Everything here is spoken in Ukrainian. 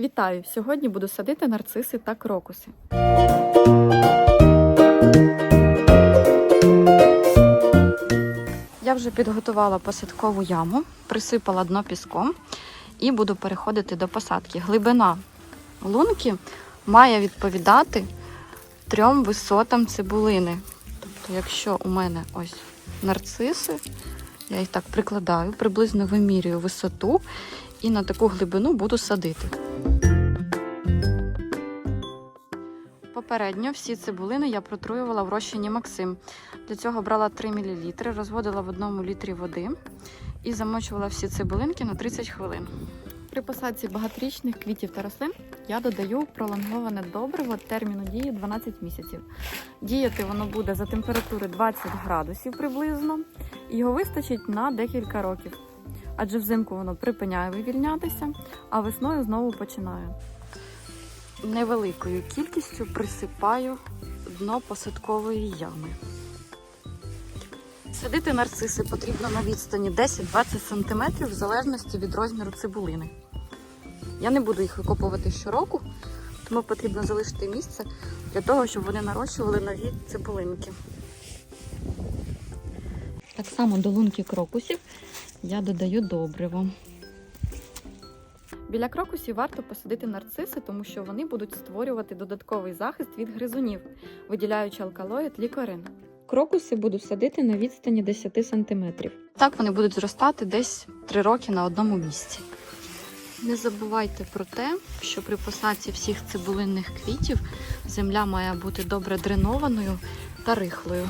Вітаю! Сьогодні буду садити нарциси та крокуси. Я вже підготувала посадкову яму, присипала дно піском і буду переходити до посадки. Глибина лунки має відповідати трьом висотам цибулини. Тобто, якщо у мене ось нарциси, я їх так прикладаю, приблизно вимірюю висоту і на таку глибину буду садити. Попередньо всі цибулини я протруювала в розчині Максим. Для цього брала 3 мл, розводила в одному літрі води і замочувала всі цибулинки на 30 хвилин. При посадці багаторічних квітів та рослин я додаю пролонговане добриво терміну дії 12 місяців. Діяти воно буде за температури 20 градусів приблизно, і його вистачить на декілька років. Адже взимку воно припиняє вивільнятися, а весною знову починає. Невеликою кількістю присипаю дно посадкової ями. Садити нарциси потрібно на відстані 10-20 см в залежності від розміру цибулини. Я не буду їх викопувати щороку, тому потрібно залишити місце для того, щоб вони нарощували нові цибулинки. Так само до лунки крокусів я додаю добриво. Біля крокусів варто посадити нарциси, тому що вони будуть створювати додатковий захист від гризунів, виділяючи алкалоїд лікорин. Крокуси буду садити на відстані 10 см. Так вони будуть зростати десь 3 роки на одному місці. Не забувайте про те, що при посадці всіх цибулинних квітів земля має бути добре дренованою та рихлою.